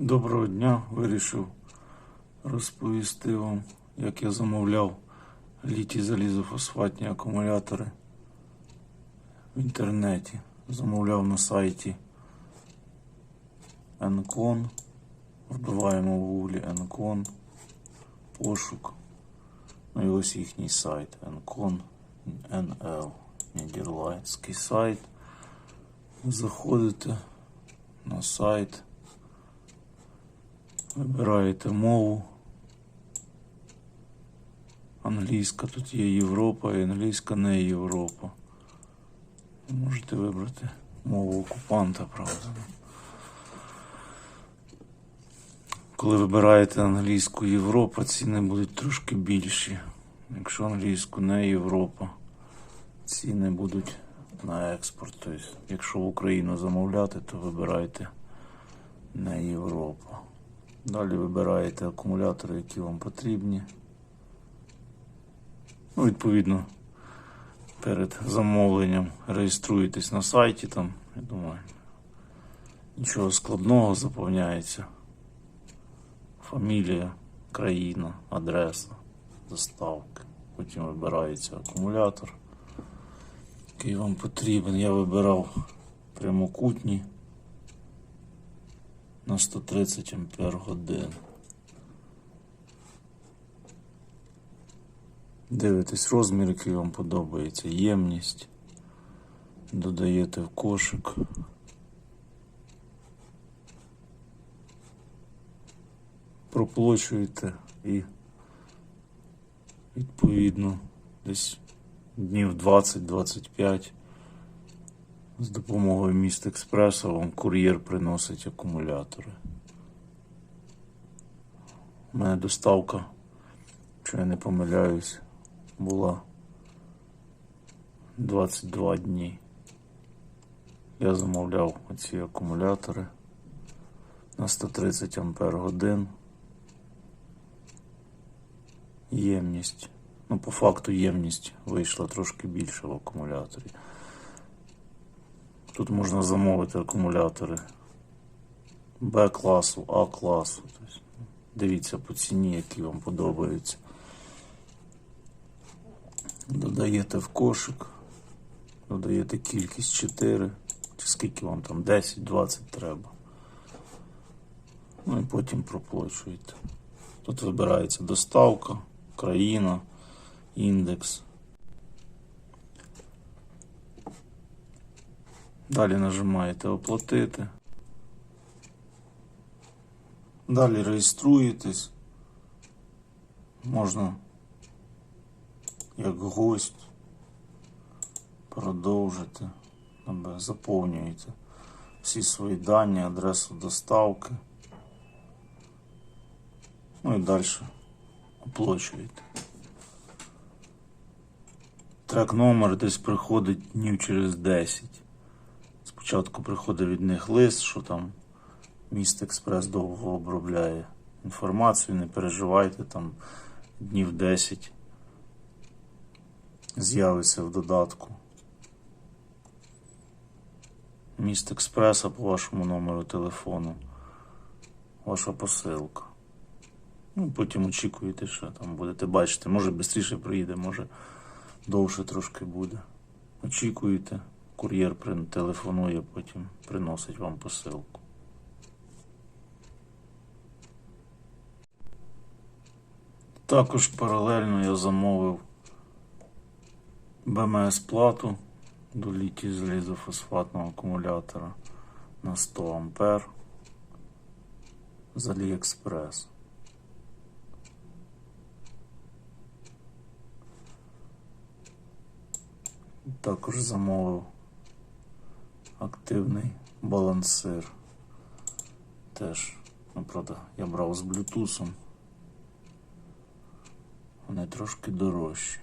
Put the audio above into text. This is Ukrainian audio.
Доброго дня, вирішив розповісти вам, як я замовляв літі залізофосфатні акумулятори в інтернеті. Замовляв на сайті Encon. Вбиваємо в гуглі Encon, пошук. Ну і ось їхній сайт Encon NL. Нідерландський сайт. Заходите на сайт. Вибираєте мову. Англійська тут є Європа і англійська не Європа. Можете вибрати мову окупанта, правда. Коли вибираєте англійську Європа, ціни будуть трошки більші. Якщо англійську не Європа, ціни будуть на експорт. Тобто, якщо в Україну замовляти, то вибирайте не Європа. Далі вибираєте акумулятори, які вам потрібні. Ну, відповідно, перед замовленням реєструєтесь на сайті, там, я думаю, нічого складного заповняється. Фамілія, країна, адреса, заставки. Потім вибирається акумулятор, який вам потрібен. Я вибирав прямокутні на 130 ампер годин. Дивитесь розмір, який вам подобається, ємність. Додаєте в кошик. Проплачуєте і відповідно десь днів 20-25 з допомогою міст експресу вам кур'єр приносить акумулятори. У мене доставка, якщо я не помиляюсь, була 22 дні. Я замовляв оці акумулятори на 130 ампер годин. Ємність. Ну, по факту ємність вийшла трошки більше в акумуляторі. Тут можна замовити акумулятори Б класу, А класу. Тобто, дивіться по ціні, які вам подобаються. Додаєте в кошик, додаєте кількість 4, чи скільки вам там 10-20 треба. Ну і потім проплачуєте. Тут вибирається доставка, країна, індекс. Далі нажимаєте оплатити. Далі реєструєтесь. Можна як гость продовжити. Заповнюєте всі свої дані, адресу доставки. Ну і далі оплачуєте. Трек номер десь приходить днів через 10. Спочатку приходить від них лист, що там міст експрес довго обробляє інформацію, не переживайте, там днів 10 з'явиться в додатку. Міст експреса по вашому номеру телефону. Ваша посилка. Ну, потім очікуєте, що там будете бачити. Може швидше приїде, може довше трошки буде. Очікуєте. Кур'єр телефонує, потім приносить вам посилку. Також паралельно я замовив БМС плату до літій залізофосфатного акумулятора на 100 ампер з AliExpress. Також замовив активний балансир. Теж, ну, правда, я брав з блютусом. Вони трошки дорожчі.